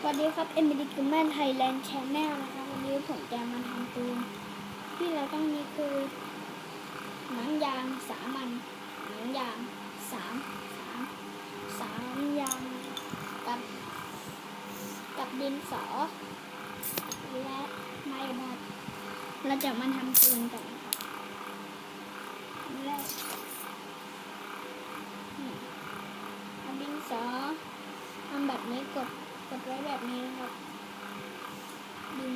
สวัสดีครับเอ็มบีดีกุแมนไทยแลนด์แชนแนลนะคะวันนี้ผมจะมาทำปืนที่เราต้องมีคือหนังยางสามันหนังยางสามสามสามยางกับกับดินสอ และไม้บัดเราจะมาทำปืนกันครับอันแรกเอาดินสอทำแบบนี้กด กดไว้แบบนี้นะครับดึง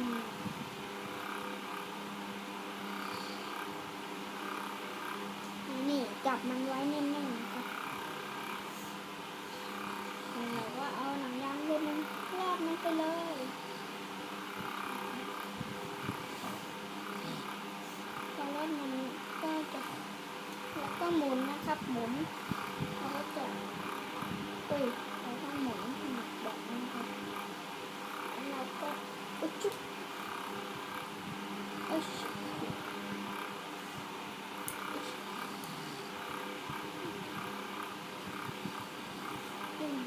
นี่จับมันไว้แน่นๆนะครับแล้วเราก็เอาหนังยางเส้นนึงรอบมันไปเลยพอรอบมันก็จะแล้วก็หมุนนะครับหมุนแล้วก็จะอุ้ยแล้วก็หมุนแบบนี้ครับ แล้วเราก็อุ๊ยจุ๊บอุ๊ยอืม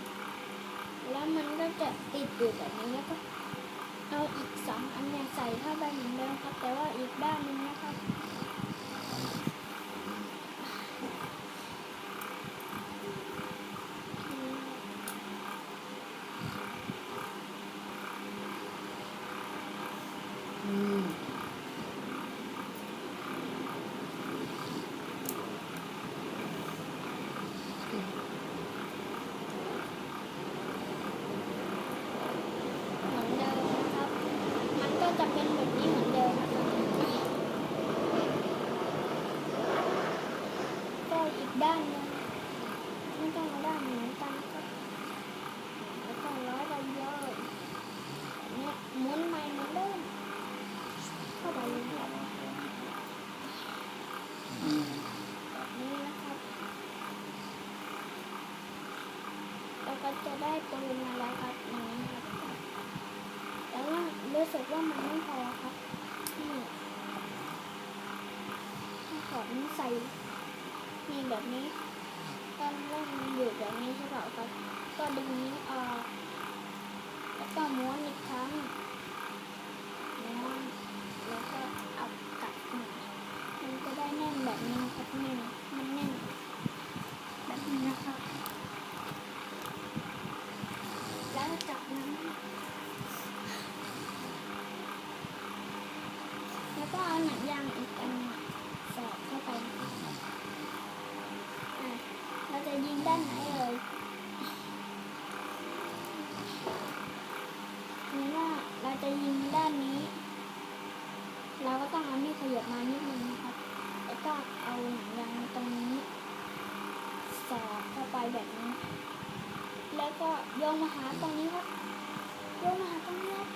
แล้วมัน ก็จะติดอยู่แบบนี้แล้วก็เอาอีกสองอันเนี่ยใส่เข้าไปเหมือนเดิมครับ แต่ว่าอีกด้านหนึงนะครับ อืม เหมือนเดิมนะครับ มันก็จะเป็นแบบนี้เหมือนเดิมนะครับ ก็อีก ด้านนึงไม่ต้องเอาด้านเหมือนกันครับแล้วก็ร้อยไปเลยเนี่ยหมุนใหม่เหมือนเดิมเข้าไปเลยครับอืมแบบนี้นะครับเราก็จะได้ปืนมาแล้วครับนี้ครับแต่ว่ารู้สึกว่ามันไม่พอครับนี่ต้องขอนี้ใส่ แบบนี้ตอนแรกมันอยู่แบบนี้ใช่เปล่าครับก็ดึงนี้ออกแล้วก็ม้วนอีกครั้งม้วนแล้วก็เอากลับมามันจะได้แน่นแบบนี้ครับแน่นมันแน่นแบบนี้นะครับแล้วจากนั้นแล้วก็เอาหนังยางอีกอันสอดเข้าไปนะคราจะยิง ด้านไหนเอ่ยนี่ว่าเราจะยิงด้านนี้ เราก็ต้องเอามีดขยับมานิดนึงนะครับ แล้วก็เอาหนังยางตรงนี้ สอดเข้าไปแบบนี้ แล้วก็โยงมาหาตรงนี้ครับโยงมาหาตรงนี้ครับ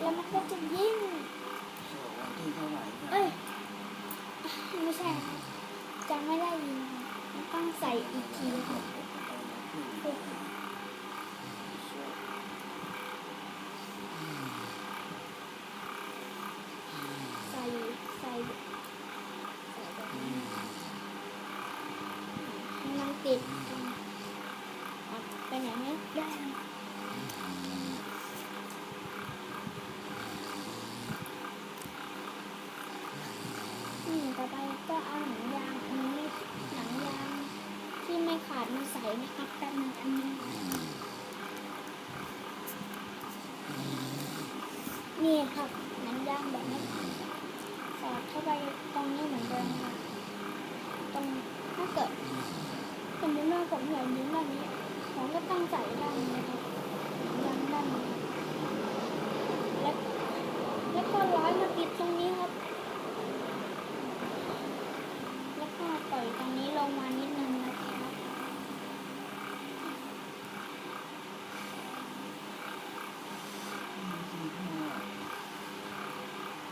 แล้วมันก็จะยิงวันที่เท่าไหร่ครับเอ้ย ไม่ใช่ครับจะไม่ได้ยินครับมัน ต้องใส่อีกทีครับใส่ใส่ใส่แบบนี้ให้มันติดออะไปไหนไม่ได้ นี่ต่อไปก็เอาหนังยางอันนี้หนังยางที่ไม่ขาดมาใส่นะครับแป๊บนึงอันนี้ นี่ครับหนังยางแบบนี้สอดเข้าไปตรงนี้เหมือนเดิมค่ะตรงถ้าเกิดสมมติว่าผมอยากยิงด้านนี้ผมก็ต้องใส่ด้านนี้ครับหนังยางด้านนี้แล้วแล้วก็ร้อยมาติดตรงนี้ครับ แล้วก็ปล่อยตรงนี้ลงมานิดนึงนะครับ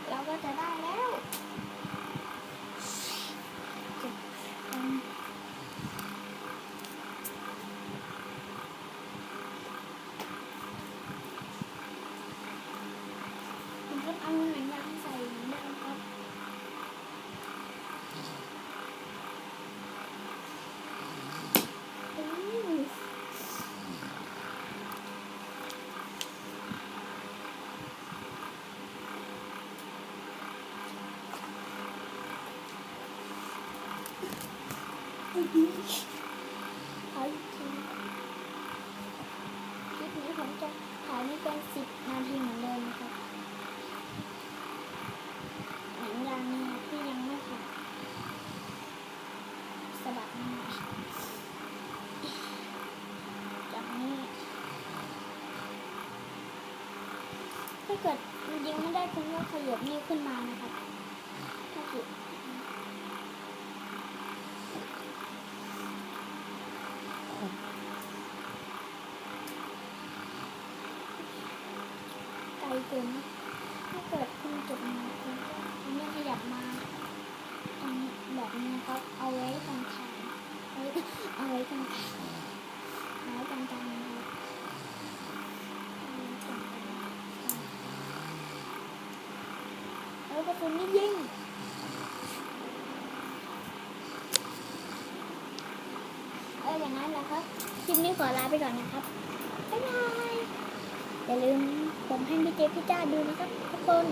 เราก็จะได้แล้วเก็บอืมมันก็เอาหนังยางใส่ เอาอีกที คลิปนี้ผมจะถ่ายไม่เกินสิบนาทีเหมือนเดิมนะครับหนังยางนี่ที่ยังไม่ขาดสะบัดนี่จากนี้ถ้าเกิดมันยิงไม่ได้คุณก็ขยับนิ้วขึ้นมานะครับถ้าเกิดไกลเกินนะถ้า เกิดคุณเก็บมาคุณก็อันนี้ขยับมาตรงแบบนี้ครับเอาไว้ตรงขาเอาไว้เอาไว้ตรงขาเอาไว้ตรงกลางนะครับเอาไว้ตรงกลางแล้วกระสุนนี่ยิงเอออย่างนั้นแหละครับคลิปนี้ขอลาไปก่อนนะครับบ๊ายบายอย่าลืมผมให้พี่เจพี่จ้าดูนะครับทุกคน